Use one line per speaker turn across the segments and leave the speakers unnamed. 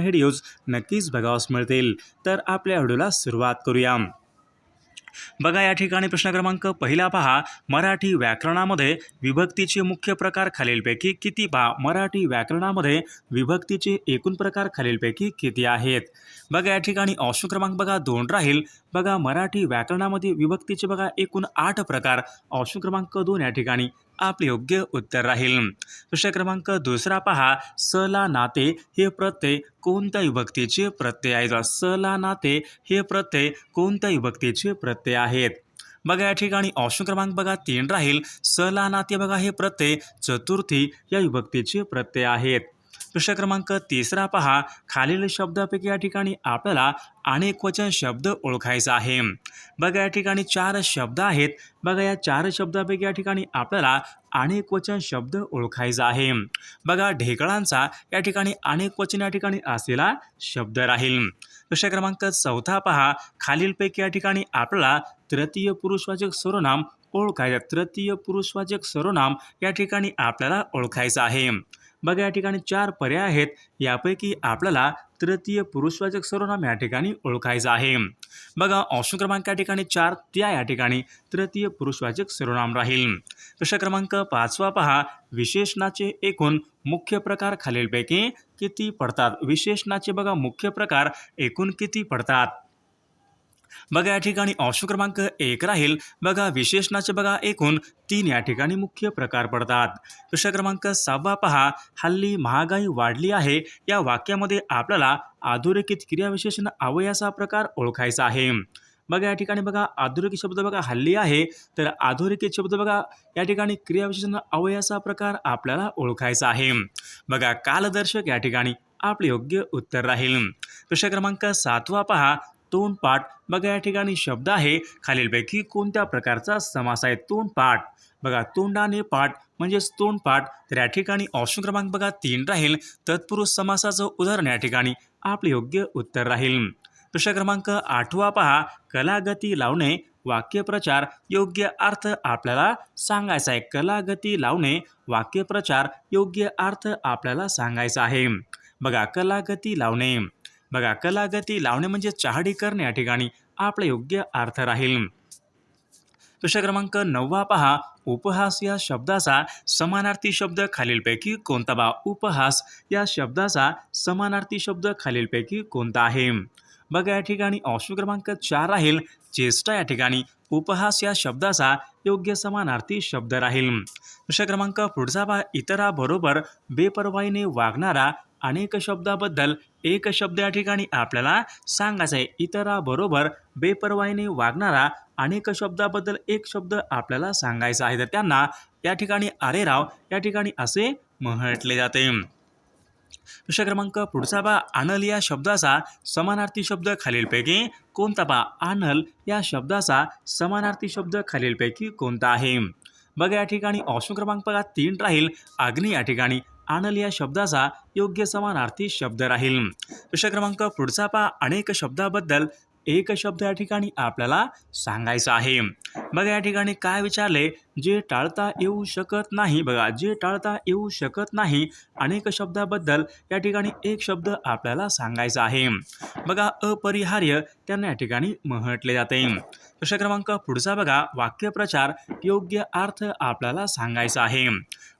Videos नक्कीच बघावास मिळतील. तर आपल्या व्हिडिओला सुरुवात करूया. बघा या ठिकाणी प्रश्न क्रमांक पहिला पहा. मराठी व्याकरणामध्ये विभक्तीचे मुख्य प्रकार खालीलपैकी किती पहा? मराठी व्याकरणामध्ये विभक्तीचे एकूण प्रकार खालीलपैकी किती आहेत? बघा या ठिकाणी ऑप्शन क्रमांक बघा दोन राहील. बघा मराठी व्याकरणामध्ये विभक्तीचे बघा एकूण आठ प्रकार. ऑप्शन क्रमांक दोन या ठिकाणी. आपले योग्य उत्तर राहील. प्रश्न क्रमांक दुसरा पहा. सला नाते हे प्रत्यय कोणत्या विभक्तीचे प्रत्यय आहेत सला नाते हे प्रत्यय कोणत्या विभक्तीचे प्रत्यय आहेत? बघा या ठिकाणी ऑप्शन क्रमांक बघा तीन राहील. सला नाते बघा हे प्रत्यय चतुर्थी या विभक्तीचे प्रत्यय आहेत. प्रश्न क्रमांक तिसरा पहा. खालील शब्दापैकी या ठिकाणी आपल्याला अनेक वचन शब्द ओळखायचा आहे. बघा या ठिकाणी चार शब्द आहेत. बघा या चार शब्दापैकी या ठिकाणी आपल्याला अनेक वचन शब्द ओळखायचा आहे. बघा ढेकळांचा या ठिकाणी अनेक वचन या ठिकाणी असलेला शब्द राहील. प्रश्न क्रमांक चौथा पहा. खालीलपैकी या ठिकाणी आपल्याला तृतीय पुरुषवाचक सर्वनाम ओळखायचं तृतीय पुरुषवाचक सर्वनाम या ठिकाणी आपल्याला ओळखायचं आहे. बघा या ठिकाणी चार पर्याय आहेत. यापैकी आपल्याला तृतीय पुरुषवाचक सर्वनाम या ठिकाणी ओळखायचं आहे. बघा ऑप्शन क्रमांक या ठिकाणी चार त्या या ठिकाणी तृतीय पुरुषवाचक सर्वनाम राहील. प्रश्न क्रमांक पाचवा पहा. विशेषणाचे एकूण मुख्य प्रकार खालीलपैकी किती पडतात? विशेषणाचे बघा मुख्य प्रकार एकूण किती पडतात? बघा या ठिकाणी ऑप्शन क्रमांक एक राहील. बघा विशेषणाचे बघा एकूण तीन या ठिकाणी मुख्य प्रकार पडतात. प्रश्न क्रमांक सहावा पहा. हल्ली महागाई वाढली आहे. या वाक्यामध्ये आपल्याला अधोरेखित क्रियाविशेषण अवयाचा प्रकार ओळखायचा आहे. बघा या ठिकाणी बघा आधुरिक शब्द बघा हल्ली आहे. तर आधुरिकित शब्द बघा या ठिकाणी क्रियाविशेषण अवयाचा प्रकार आपल्याला ओळखायचा आहे. बघा कालदर्शक या ठिकाणी आपले योग्य उत्तर राहील. प्रश्न क्रमांक सातवा पहा. तोंडपाठ बघा या ठिकाणी शब्द आहे खालीलपैकी कोणत्या प्रकारचा समास आहे? तोंडपाठ बघा तोंडाने पाठ म्हणजेच तोंडपाठ तर या ठिकाणी ऑप्शन क्रमांक बघा तीन राहील. तत्पुरुष समासाचं उदाहरण या ठिकाणी आपले योग्य उत्तर राहील. प्रश्न क्रमांक आठवा पहा. कलागती लावणे वाक्यप्रचार योग्य अर्थ आपल्याला सांगायचा आहे. कलागती लावणे वाक्यप्रचार योग्य अर्थ आपल्याला सांगायचा आहे. बघा कलागती लावणे. बघा कलागती लावणे म्हणजे चहाडी करणे या ठिकाणी आपला योग्य अर्थ राहील. प्रश्न क्रमांक नववा पहा. उपहास या शब्दाचा समानार्थी शब्द खालीलपैकी कोणता बा? उपहास या शब्दाचा समानार्थी शब्द खालीलपैकी कोणता आहे? बघा या ठिकाणी ऑप्शन क्रमांक चार राहील. चेष्टा या ठिकाणी उपहास या शब्दाचा योग्य समानार्थी शब्द राहील. प्रश्न क्रमांक पुढचा बा इतराबरोबर बेपर्वाईने वागणारा अनेक शब्दाबद्दल एक शब्द या ठिकाणी आपल्याला सांगायचा आहे इतराबरोबर बेपर्वाईने वागणारा अनेक शब्दाबद्दल एक शब्द आपल्याला सांगायचा आहे. तर त्यांना या ठिकाणी आरेराव या ठिकाणी असे म्हटले जाते. प्रश्न क्रमांक पुढचा बा आनल या शब्दाचा समानार्थी शब्द खालीलपैकी कोणता बा आनल या शब्दाचा समानार्थी शब्द खालीलपैकी कोणता आहे? बघा या ठिकाणी ऑप्शन क्रमांक बघा तीन राहील. अग्नी या ठिकाणी आणल या शब्दाचा योग्य समानार्थी शब्द राहील. प्रश्न क्रमांक पुढचा पहा. अनेक शब्दाबद्दल एक शब्द या ठिकाणी आपल्याला सांगायचा आहे. बघा या ठिकाणी काय विचारले? जे टाळता येऊ शकत नाही बघा जे टाळता येऊ शकत नाही अनेक शब्दाबद्दल या ठिकाणी एक शब्द आपल्याला सांगायचा आहे. बघा अपरिहार्य त्यांना या ठिकाणी म्हटले जाते. प्रश्न क्रमांक पुढचा बघा वाक्यप्रचार योग्य अर्थ आपल्याला सांगायचा आहे.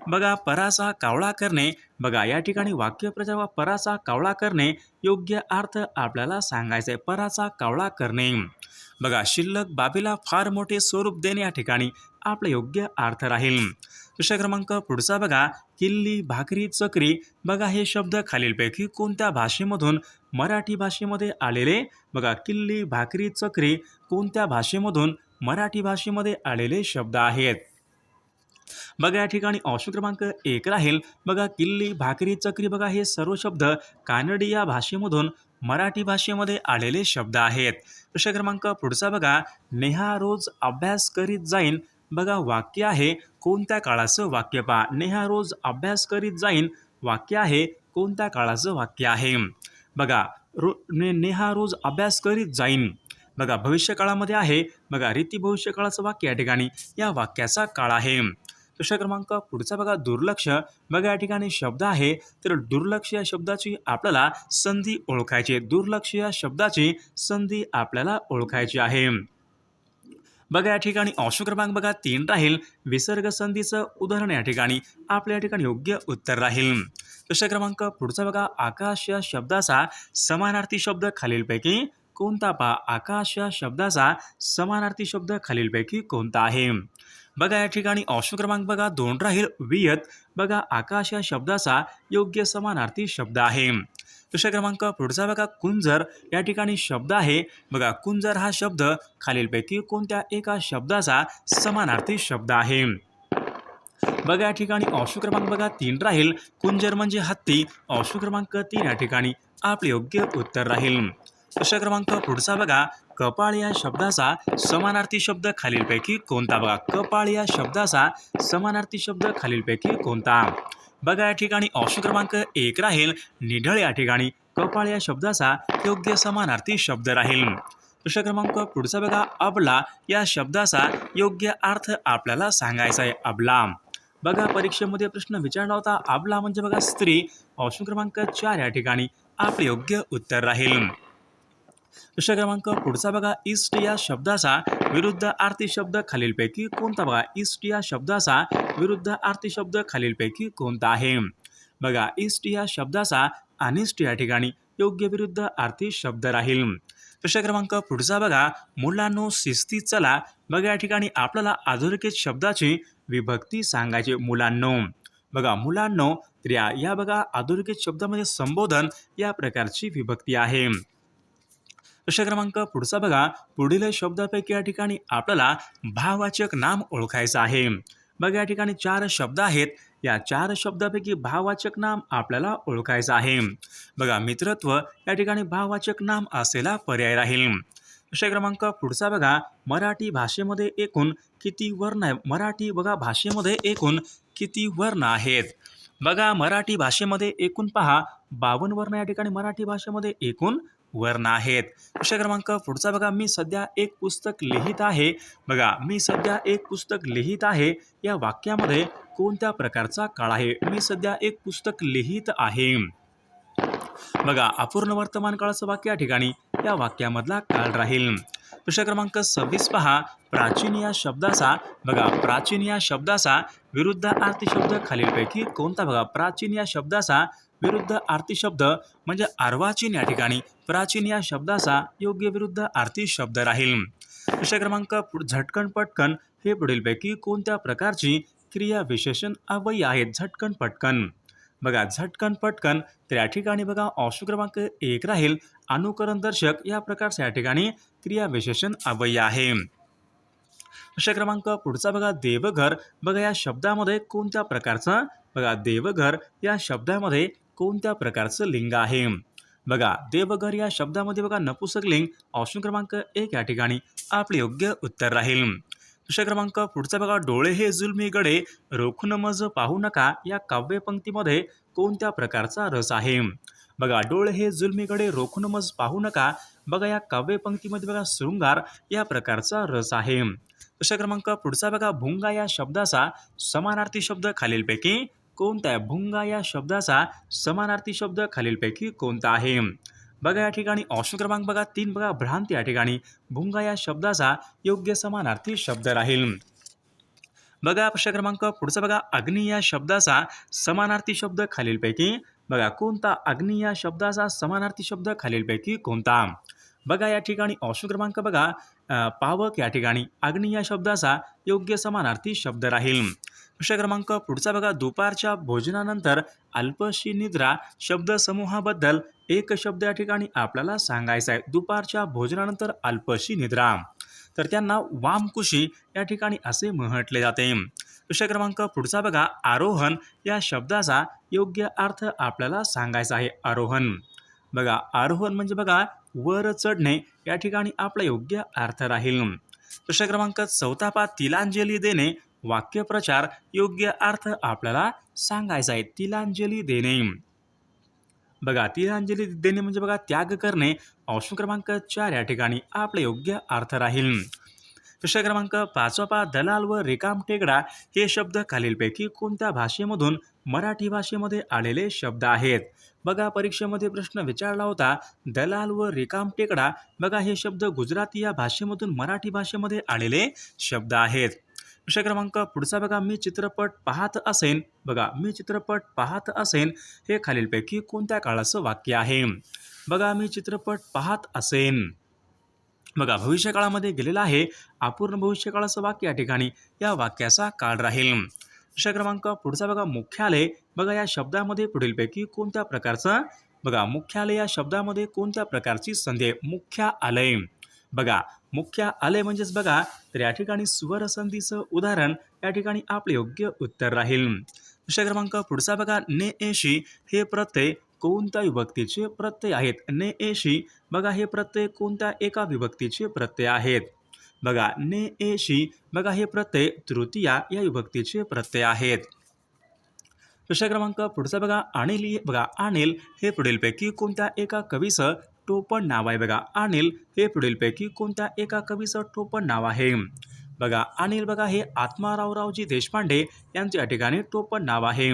बघा पराचा कावळा करणे बघा या ठिकाणी वाक्यप्रचार वा पराचा कावळा करणे योग्य अर्थ आपल्याला सांगायचा आहे. पराचा कावळा करणे. बघा शिल्लक बाबीला फार मोठे स्वरूप देणे या ठिकाणी आपला योग्य अर्थ राहील. प्रश्न क्रमांक पुढचा बघा. किल्ली भाकरी चक्री. बघा हे शब्द खालीलपैकी कोणत्या भाषेमधून मराठी भाषेमध्ये आलेले? बघा किल्ली भाकरी चक्री कोणत्या भाषेमधून मराठी भाषेमध्ये आलेले शब्द आहेत? बघा या ठिकाणी ऑप्शन क्रमांक एक राहील. बघा किल्ली भाकरी चक्री बघा हे सर्व शब्द कानडी या भाषेमधून मराठी भाषेमध्ये आलेले शब्द आहेत. प्रश्न क्रमांक पुढचा बघा. नेहा रोज अभ्यास करीत जाईन. बघा वाक्य आहे कोणत्या काळाचं वाक्य पहा. नेहा रोज अभ्यास करीत जाईन. वाक्य आहे कोणत्या काळाचं वाक्य आहे? बघा रो ने नेहा रोज अभ्यास करीत जाईन. बघा भविष्यकाळामध्ये आहे. बघा रीती भविष्यकाळाचं वाक्य या ठिकाणी या वाक्याचा काळ आहे. प्रश्न क्रमांक पुढचा बघा दुर्लक्ष. बघा या ठिकाणी शब्द आहे. तर दुर्लक्ष या शब्दाची आपल्याला संधी ओळखायची दुर्लक्ष या शब्दाची संधी आपल्याला ओळखायची आहे. बघा या ठिकाणी ऑप्शन क्रमांक बघा तीन राहील. विसर्ग संधीचं उदाहरण या ठिकाणी आपल्या या ठिकाणी योग्य उत्तर राहील. प्रश्न क्रमांक पुढचा बघा. आकाश या शब्दाचा समानार्थी शब्द खालीलपैकी कोणता पहा? आकाश या शब्दाचा समानार्थी शब्द खालीलपैकी कोणता आहे? बघा या ठिकाणी ऑप्शन क्रमांक बघा दोन राहील. वियत. बघा आकाश या शब्दाचा योग्य समानार्थी शब्द आहे. प्रश्न क्रमांक पुढचा बघा कुंजर. या ठिकाणी शब्द आहे. बघा कुंजर हा शब्द खालीलपैकी कोणत्या एका शब्दाचा समानार्थी शब्द आहे? बघा या ठिकाणी ऑप्शन क्रमांक बघा तीन राहील. कुंजर म्हणजे हत्ती. ऑप्शन क्रमांक तीन या ठिकाणी आपले योग्य उत्तर राहील. प्रश्न क्रमांक पुढचा बघा कपाळ या शब्दाचा समानार्थी शब्द खालीलपैकी कोणता? बघा कपाळ या शब्दाचा समानार्थी शब्द खालीलपैकी कोणता? बघा या ठिकाणी ऑप्शन क्रमांक एक राहील. निढळ या ठिकाणी कपाळ या शब्दाचा योग्य समानार्थी शब्द राहील. प्रश्न क्रमांक पुढचा बघा. अबला या शब्दाचा योग्य अर्थ आपल्याला सांगायचा आहे. अबला. बघा परीक्षेमध्ये प्रश्न विचारला होता. अबला म्हणजे बघा स्त्री. ऑप्शन क्रमांक चार या ठिकाणी आपले योग्य उत्तर राहील. प्रश्न क्रमांक पुढचा बघा ईस्ट या शब्दाचा विरुद्ध आरती शब्द खालीलपैकी कोणता बघा? ईस्ट या शब्दाचा विरुद्ध आरती शब्द खालीलपैकी कोणता आहे? बघा ईस्ट या शब्दाचा अनिष्ट या ठिकाणी योग्य विरुद्ध आरती शब्द राहील. प्रश्न क्रमांक पुढचा बघा मुलांनो शिस्ती चला. बघा या ठिकाणी आपल्याला अधोरेखित शब्दाची विभक्ती सांगायची मुलांनो. बघा मुलांनो तर या या बघा अधोरेखित शब्दामध्ये संबोधन या प्रकारची विभक्ती आहे. प्रश्न क्रमांक पुढचा बघा. पुढील शब्दापैकी या ठिकाणी आपल्याला भाववाचक नाम ओळखायचं आहे. बघा या ठिकाणी चार शब्द आहेत. या चार शब्दापैकी भाववाचक नाम आपल्याला ओळखायचं आहे. बघा मित्रत्व या ठिकाणी भाववाचक नाम असेला पर्याय राहील. प्रश्न क्रमांक पुढचा बघा. मराठी भाषेमध्ये एकूण किती वर्ण आहे? मराठी बघा भाषेमध्ये एकूण किती वर्ण आहेत? बघा मराठी भाषेमध्ये एकूण पहा. बावन्न वर्ण या ठिकाणी मराठी भाषेमध्ये एकूण वर्ण आहेत विषय क्रमांक पुढचा बघा. मी सध्या एक पुस्तक लिहित आहे. बघा मी सध्या एक पुस्तक लिहित आहे. या वाक्यामध्ये कोणत्या प्रकारचा काळ आहे? मी सध्या एक पुस्तक लिहित आहे. बघा अपूर्ण वर्तमान काळाचं वाक्य या ठिकाणी. या वाक्यामधला काळ राहील. प्रश्न क्रमांक सव्वीस पहा. प्राचीन या शब्दाचा बघा प्राचीन या शब्दाचा विरुद्ध आरती शब्द खालीलपैकी कोणता बघा? प्राचीन या शब्दाचा विरुद्ध आरती शब्द म्हणजे अर्वाचीन या ठिकाणी प्राचीन या शब्दाचा योग्य विरुद्ध आरती शब्द राहील. प्रश्न क्रमांक पुढ- झटकन पटकन हे पुढीलपैकी कोणत्या प्रकारची क्रिया विशेषण अवयी आहेत? झटकन पटकन. बघा झटकन पटकन तर या ठिकाणी बघा ऑप्शन क्रमांक एक राहील. अनुकरण दर्शक या प्रकारचं या ठिकाणी क्रिया विशेषण अवय्य आहे. प्रश्न क्रमांक पुढचा बघा देवघर. बघा या शब्दामध्ये कोणत्या प्रकारचं? बघा देवघर या शब्दामध्ये कोणत्या प्रकारचं लिंग आहे? बघा देवघर या शब्दामध्ये बघा नपुसक लिंग ऑप्शन क्रमांक एक या ठिकाणी आपले योग्य उत्तर राहील. दुसरा क्रमांक पुढचा बघा डोळे हे जुलमी गडे रोखून मज पाहू नका या काव्यपंक्तीमध्ये कोणत्या प्रकारचा रस आहे? बघा डोळे हे जुलमीकडे रोखून मज पाहू नका बघा या काव्यपंक्तीमध्ये बघा शृंगार या प्रकारचा रस आहे. प्रश्न क्रमांक पुढचा बघा भुंगा या शब्दाचा समानार्थी शब्द खालीलपैकी कोणता आहे? भुंगा या शब्दाचा समानार्थी शब्द खालीलपैकी कोणता आहे? बघा या ठिकाणी ऑप्शन क्रमांक बघा तीन बघा भ्रांती या ठिकाणी. भुंगा या शब्दाचा योग्य समानार्थी शब्द राहील. बघा प्रश्न क्रमांक पुढचा बघा अग्नी या शब्दाचा समानार्थी शब्द खालीलपैकी. बघा कोणता अग्नी या शब्दाचा समानार्थी शब्द खालीलपैकी कोणता? बघा या ठिकाणी ऑप्शन क्रमांक बघा. पावक या ठिकाणी. अग्नी या शब्दाचा योग्य समानार्थी शब्द राहील. प्रश्न क्रमांक पुढचा बघा. दुपारच्या भोजनानंतर अल्पशी निद्रा शब्दसमूहाबद्दल एक शब्द या ठिकाणी आपल्याला सांगायचा आहे. दुपारच्या भोजनानंतर अल्पशी निद्रा. तर त्यांना वामकुशी या ठिकाणी असे म्हटले जाते. प्रश्न क्रमांक पुढचा बघा. आरोहण या शब्दाचा योग्य अर्थ आपल्याला सांगायचा आहे. आरोहण. बघा आरोहण म्हणजे बघा वर चढणे या ठिकाणी आपला योग्य अर्थ राहील. प्रश्न क्रमांक चौथा पा तिलांजली देणे. वाक्यप्रचार योग्य अर्थ आपल्याला सांगायचा आहे. तिलांजली देणे. बघा तिलांजली देणे म्हणजे बघा त्याग करणे. ऑप्शन क्रमांक चार या ठिकाणी आपला योग्य अर्थ राहील. प्रश्न क्रमांक पाचवा पा दलाल व रिकाम टेकडा हे शब्द खालीलपैकी कोणत्या भाषेमधून मराठी भाषेमध्ये आलेले शब्द आहेत? बघा परीक्षेमध्ये प्रश्न विचारला होता दलाल व रिकाम टेकडा बघा हे शब्द गुजराती या भाषेमधून मराठी भाषेमध्ये आलेले शब्द आहेत. प्रश्न क्रमांक पुढचा बघा मी चित्रपट पाहत असेन. बघा मी चित्रपट पाहत असेन हे खालीलपैकी कोणत्या काळाचं वाक्य आहे? बघा मी चित्रपट पाहत असेन. बघा भविष्यकाळामध्ये गेलेला आहे अपूर्ण भविष्यकाळाचं वाक्य या ठिकाणी या वाक्याचा काळ राहील. प्रश्न क्रमांक पुढचा बघा मुख्यालय. बघा या शब्दामध्ये पुढीलपैकी कोणत्या प्रकारचा? बघा मुख्यालय या शब्दामध्ये कोणत्या प्रकारची संधी आहे? मुख्यालय. बघा मुख्य आलय म्हणजेच बघा तर या ठिकाणी स्वर संधीचं उदाहरण या ठिकाणी आपले योग्य उत्तर राहील. प्रश्न क्रमांक पुढचा बघा ने एशी हे प्रत्यय कोणत्या विभक्तीचे प्रत्यय आहेत? ने एशी बघा हे प्रत्यय कोणत्या एका विभक्तीचे प्रत्यय आहेत? बघा ने एशी बघा हे प्रत्यय तृतीया या विभक्तीचे प्रत्यय आहेत. प्रश्न क्रमांक पुढचा बघा अनिल बघा अनिल हे पुढीलपैकी कोणत्या एका कवीचं टोपण नाव आहे? बघा अनिल हे पुढीलपैकी कोणत्या एका कवीचं टोपण नाव आहे? बघा अनिल बघा हे आत्मारावरावजी देशपांडे यांचे या ठिकाणी टोपण नाव आहे.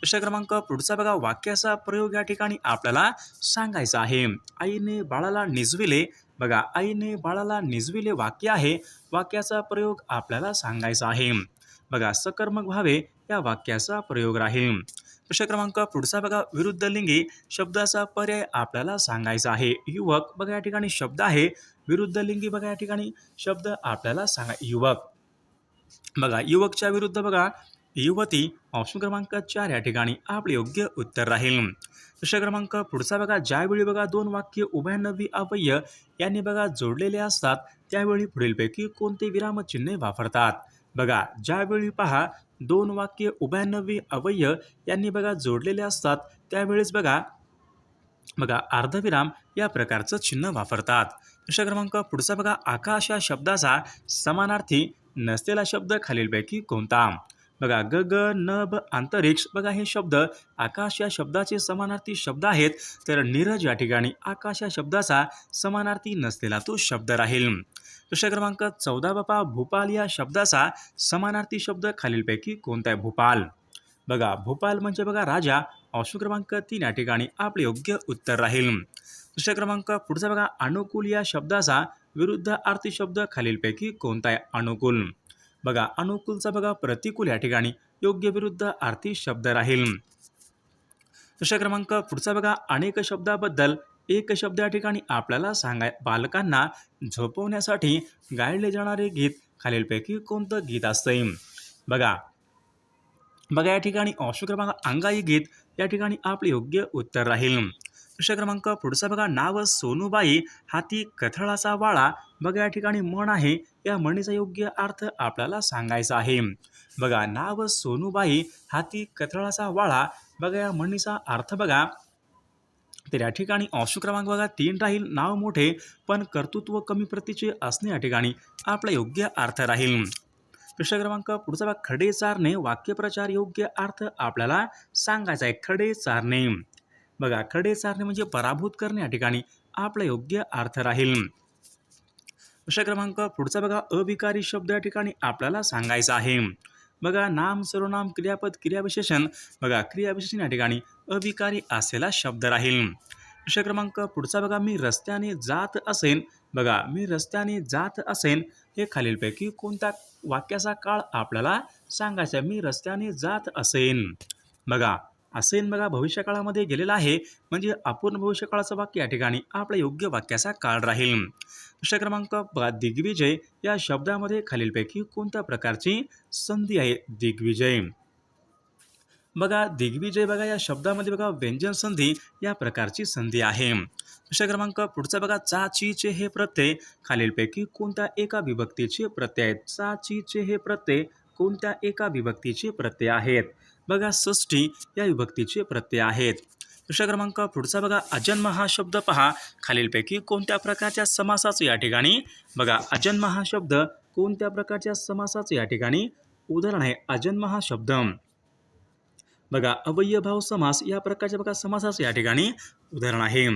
प्रश्न क्रमांक पुढचा बघा वाक्याचा प्रयोग या ठिकाणी आपल्याला सांगायचा आहे. आईने बाळाला निजविले बघा आईने बाळाला निजविले वाक्य आहे. वाक्याचा प्रयोग आपल्याला सांगायचा आहे. बघा सकर्मक भावे या वाक्याचा प्रयोग राहील प्रश्न क्रमांक पुढचा बघा विरुद्ध लिंगी शब्दाचा पर्याय आपल्याला सांगायचा आहे. युवक बघा या ठिकाणी शब्द आहे. विरुद्ध लिंगी बघा या ठिकाणी शब्द आपल्याला सांगा युवक. बघा युवकच्या विरुद्ध बघा युवती ऑप्शन क्रमांक चार या ठिकाणी आपले योग्य उत्तर राहील. प्रश्न क्रमांक पुढचा बघा. ज्यावेळी बघा दोन वाक्य उभयनवी अवयय यांनी बघा जोडलेले असतात त्यावेळी पुढीलपैकी कोणते विरामचिन्हे वापरतात? बघा ज्यावेळी पहा दोन वाक्य उभ्यानवी अवय यांनी बघा जोडलेले असतात त्यावेळेस बघा बघा अर्धविराम या प्रकारचं चिन्ह वापरतात. प्रश्न क्रमांक पुढचा बघा. आकाश या शब्दाचा समानार्थी नसलेला शब्द खालीलपैकी कोणता? बघा ग ग नभ अंतरिक्ष बघा हे शब्द आकाश या शब्दाचे समानार्थी शब्द आहेत. तर नीरज या ठिकाणी आकाश या शब्दाचा समानार्थी नसलेला तो शब्द राहील. प्रश्न क्रमांक चौदा बापा भूपाल या शब्दाचा समानार्थी शब्द खालीलपैकी कोणता आहे? भूपाल. बघा भूपाल म्हणजे बघा राजा. ऑप्शन क्रमांक तीन या ठिकाणी आपले योग्य उत्तर राहील. प्रश्न क्रमांक पुढचा बघा अनुकूल या शब्दाचा विरुद्ध अर्थी शब्द खालीलपैकी कोणता आहे? अनुकूल. बघा अनुकूलचा बघा प्रतिकूल या ठिकाणी. योग्य विरुद्ध आर्थी शब्द राहील. प्रश्न क्रमांक पुढचा बघा अनेक शब्दाबद्दल एक शब्द या ठिकाणी आपल्याला सांगाय बालकांना झोपवण्यासाठी गायले जाणारे गीत खालीलपैकी कोणतं गीत असतंय? बघा बघा या ठिकाणी ऑप्शन क्रमांक अंगाई गीत या ठिकाणी आपले योग्य उत्तर राहील. प्रश्न क्रमांक पुढचा बघा. नाव सोनूबाई. हाती कथळाचा वाळा. बघा या ठिकाणी म्हण आहे. या म्हणीचा योग्य अर्थ आपल्याला सांगायचा आहे. बघा नाव सोनूबाई. हाती कथळाचा वाळा. बघा या म्हणीचा अर्थ बघा. तर या ठिकाणी ऑप्शन क्रमांक बघा. तीन राहील. नाव मोठे पण कर्तृत्व कमी प्रतीचे असणे या ठिकाणी आपला योग्य अर्थ राहील. प्रश्न क्रमांक पुढचा बघा. खडे चारणे. वाक्यप्रचार योग्य अर्थ आपल्याला सांगायचा आहे. खडे चारणे. बघा खडे चारणे म्हणजे पराभूत करणे या ठिकाणी आपला योग्य अर्थ राहील. प्रश्न क्रमांक पुढचा बघा अविकारी शब्द या ठिकाणी आपल्याला सांगायचा आहे. बघा नाम सर्वनाम क्रियापद क्रियाविशेषण बघा क्रियाविशेषण या ठिकाणी अविकारी असलेला शब्द राहील. प्रश्न क्रमांक पुढचा बघा मी रस्त्याने जात असेन बघा मी रस्त्याने जात असेन हे खालीलपैकी कोणत्या वाक्याचा काळ आपल्याला सांगायचा आहे? मी रस्त्याने जात असेन. बघा असेन बघा भविष्यकाळामध्ये गेलेला आहे. म्हणजे अपूर्ण भविष्यकाळाचं वाक्य या ठिकाणी आपल्या योग्य वाक्याचा काळ राहील. प्रश्न क्रमांक बघा दिग्विजय. या शब्दामध्ये खालीलपैकी कोणत्या प्रकारची संधी आहे? दिग्विजय. बघा दिग्विजय बघा या शब्दामध्ये बघा व्यंजन संधी या प्रकारची संधी आहे. प्रश्न क्रमांक पुढचा बघा चा ची चे हे प्रत्यय. खालीलपैकी कोणत्या एका विभक्तीचे प्रत्यय आहेत? चा ची चे हे प्रत्यय कोणत्या एका विभक्तीचे प्रत्यय आहेत? बघा षष्ठी या विभक्तीचे प्रत्यय आहेत. प्रश्न क्रमांक पुढचा बघा अजन्म हा शब्द पहा. खालीलपैकी कोणत्या प्रकारच्या समासाचं या ठिकाणी? बघा अजन्म हा शब्द कोणत्या प्रकारच्या समासाचं या ठिकाणी? उदाहरण आहे अजन्म हा शब्द. बघा अवयभाव समास या प्रकारच्या बघा समासाचं या ठिकाणी उदाहरण आहे.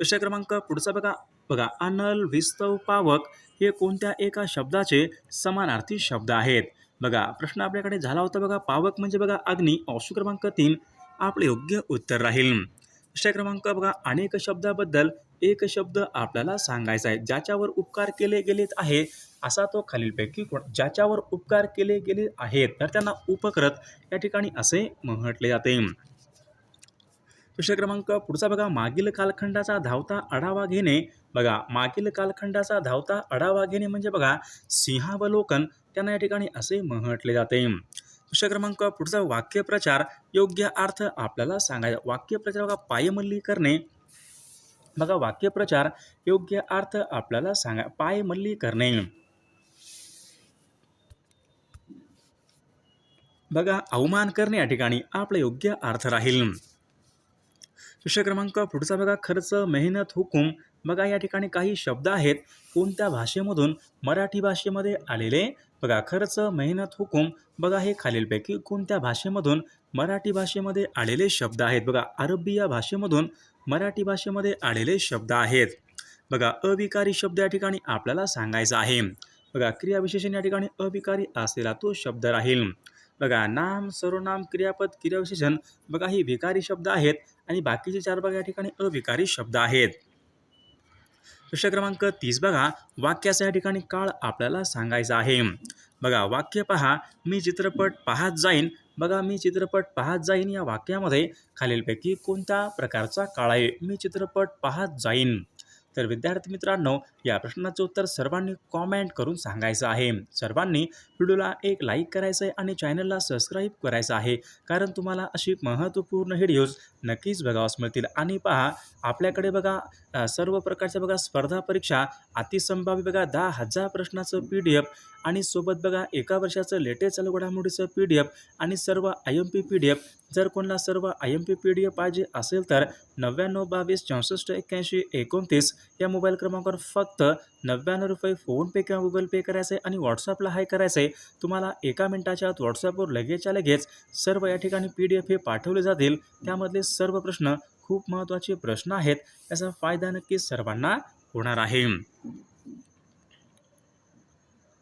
प्रश्न क्रमांक पुढचा बघा बघा अनल विस्तव पावक हे कोणत्या एका शब्दाचे समानार्थी शब्द आहेत? बघा प्रश्न आपल्याकडे झाला होता बघा पावक म्हणजे बघा अग्नी. ऑप्शन क्रमांक तीन. आपले योग्य उत्तर राहील. प्रश्न क्रमांक बघा अनेक शब्दाबद्दल एक शब्द आपल्याला सांगायचा आहे. ज्याच्यावर उपकार केले गेले आहे असा तो खालीलपैकी कोण? ज्याच्यावर उपकार केले गेले आहेत तर त्यांना उपकृत. या ठिकाणी असे म्हटले जाते. प्रश्न क्रमांक पुढचा बघा. मागील कालखंडाचा धावता आढावा घेणे. बघा मागील कालखंडाचा धावता आढावा घेणे म्हणजे बघा सिंहावलोकन. त्यांना या ठिकाणी असे म्हटले जाते. प्रश्न क्रमांक पुढचा वाक्यप्रचार. योग्य अर्थ आपल्याला सांगायचा. वाक्यप्रचार बघा पायमल्ली करणे. बघा वाक्यप्रचार. योग्य अर्थ आपल्याला सांगा पायमल्ली करणे. बघा अवमान करणे या ठिकाणी आपला योग्य अर्थ राहील. विषय क्रमांक पुढचा बघा. खर्च मेहनत हुकूम. बघा या ठिकाणी काही शब्द आहेत. कोणत्या भाषेमधून मराठी भाषेमध्ये आलेले? बघा खर्च मेहनत हुकूम. बघा हे खालीलपैकी कोणत्या भाषेमधून मराठी भाषेमध्ये आलेले शब्द आहेत? बघा अरबी या भाषेमधून मराठी भाषेमध्ये आलेले शब्द आहेत. बघा अविकारी शब्द या ठिकाणी आपल्याला सांगायचा आहे. बघा क्रियाविशेषण या ठिकाणी अविकारी असलेला तो शब्द राहील. बघा नाम सर्वनाम क्रियापद क्रियाविशेषण बघा ही विकारी शब्द आहेत आणि बाकीचे चार बघा या ठिकाणी अविकारी शब्द आहेत. प्रश्न क्रमांक तीस बघा वाक्याचा या ठिकाणी काळ आपल्याला सांगायचा आहे. बघा वाक्य पहा मी चित्रपट पाहत जाईन. बघा मी चित्रपट पाहत जाईन या वाक्यामध्ये खालीलपैकी कोणत्या प्रकारचा काळ आहे? मी चित्रपट पाहत जाईन. तर विद्यार्थी मित्रांनो या प्रश्नाचं उत्तर सर्वांनी कॉमेंट करून सांगायचं आहे. सर्वांनी व्हिडिओला एक लाईक करायचं आहे आणि चॅनलला सबस्क्राईब करायचं आहे. कारण तुम्हाला अशी महत्त्वपूर्ण व्हिडिओज नक्कीच बघावास मिळतील आणि पहा आपल्याकडे बघा सर्व प्रकारच्या बघा स्पर्धा परीक्षा अतिसंभाव्य बघा दहा हजार प्रश्नाचं पी डी एफ आणि सोबत बघा एका वर्षाचं लेटेस्ट चालू घडामोडीचं पी डी एफ आणि सर्व I M P P D F. जर कोणाला सर्व I M P P D F पाहिजे असेल तर नव्याण्णव बावीस चौसष्ट एक्क्याऐंशी एकोणतीस या मोबाईल क्रमांकावर फक्त नव्याण्णव रुपये फोनपे किंवा गुगल पे करायचं आहे आणि व्हॉट्सअपला हाय करायचं आहे तुम्हाला एका मिनिटाच्या आत व्हॉट्सअपवर लगेचच्या लगेच सर्व या ठिकाणी पी डी एफ हे पाठवले जातील. त्यामधले सर्व प्रश्न खूप महत्त्वाचे प्रश्न आहेत. याचा फायदा नक्कीच सर्वांना होणार आहे.